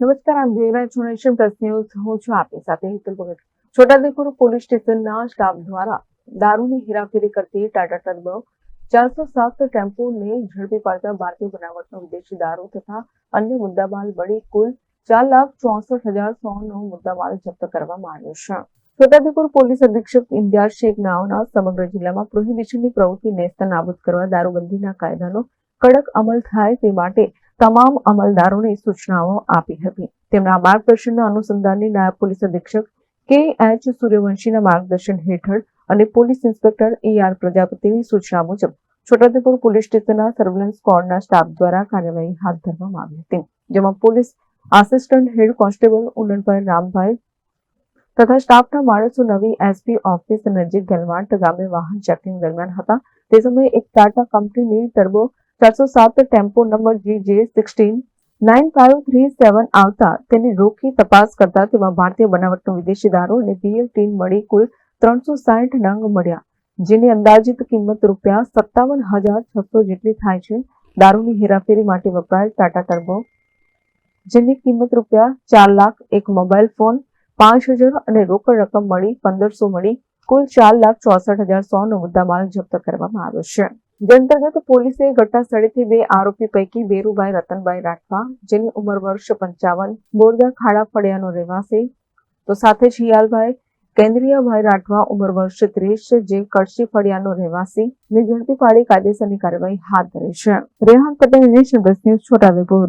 નમસ્કાર, આમ જોઈ રહ્યા છો નેશન પ્લસ ન્યૂઝ. હું છું આપની સાથે હેતલ ભગત. છોટાઉદેપુર પોલીસ સ્ટેશનના સ્ટાફ દ્વારા દારૂની હેરાફેરી કરતી ટાટા ટર્બો ચારસો સાત ટેમ્પોને ઝડપી પાડતા ભારતીય બનાવટનો વિદેશી દારૂ તથા અન્ય મુદ્દામાલ મળી કુલ ચાર લાખ ચોસઠ હજાર સો નો મુદ્દામાલ જપ્ત કરવામાં આવ્યો છે. છોટાઉદેપુર પોલીસ અધિક્ષક ઇમ્તિયાઝ શેખ નાઓના સમગ્ર જિલ્લામાં પ્રોહિબિશનની પ્રવૃત્તિ નેસ્ત નાબૂદ કરવા દારૂબંધીના કાયદાનો કડક અમલ થાય તે માટે તમામ અમલદારોને સૂચનાઓ આપી હતી. તેમના માર્ગદર્શનના અનુસંધાનની નાયબ પોલીસ અધિક્ષક કે એચ સૂર્યવંશીના માર્ગદર્શન હેઠળ અને પોલીસ ઇન્સ્પેક્ટર એ આર પ્રજાપતિની સૂચના મુજબ છોટાઉદેપુર પોલીસ સ્ટેશનના સર્વેલન્સ સ્કોડના સ્ટાફ દ્વારા કાર્યવાહી હાથ ધરવામાં આવી હતી. જેમાં police assistant head constable Ulanbhai Rambhai તથા સ્ટાફના માણસો નવી એસપી ઓફિસ નજીક ગલવાંટ ગામે વાહન ચેકિંગ દરમિયાન હતા. તે સમયે એક ટાટા કંપનીની ટર્બો ચારસો સાત tempo number G J sixteen nine five three seven આવતા તેને રોકી તપાસ કરતા તેમાં ભારતીય બનાવટનો વિદેશી દારૂ અને પીએલ ટીન મળી કુલ ત્રણસો સાઠ નંગ મળ્યા, જેની અંદાજિત કિંમત રૂપિયા સત્તાવન હજાર છસો જેટલી થાય છે. દારૂની હેરાફેરી માટે વપરાયેલ ટાટા ટર્બો, જેની કિંમત રૂપિયા ચાર લાખ એક મોબાઈલ ફોન, પાંચ હજાર અને રોકડ રકમ મળી પંદરસો મળી, કુલ ચાર લાખ ચોસઠ હજાર સો નો મુદ્દામાલ જપ્ત કરવામાં આવ્યો છે. જે પોલીસે ઘટના બે આરોપી પૈકી બેરુભાઈ રતનભાઈ રાઠવા, જેની ઉંમર વર્ષ પંચાવન બોરદા ખાડા ફળિયાનો રહેવાસી, તો સાથે જ હિયાલભાઈ, કેન્દ્રીયભાઈ રાઠવા, ઉંમર વર્ષ ત્રીસ, જે કળશી ફળિયાનો રહેવાસી, ને ઝડપી પાડી કાયદેસરની કાર્યવાહી હાથ ધરી છે. Rehan Patel, Nation Plus News Chhota Udepur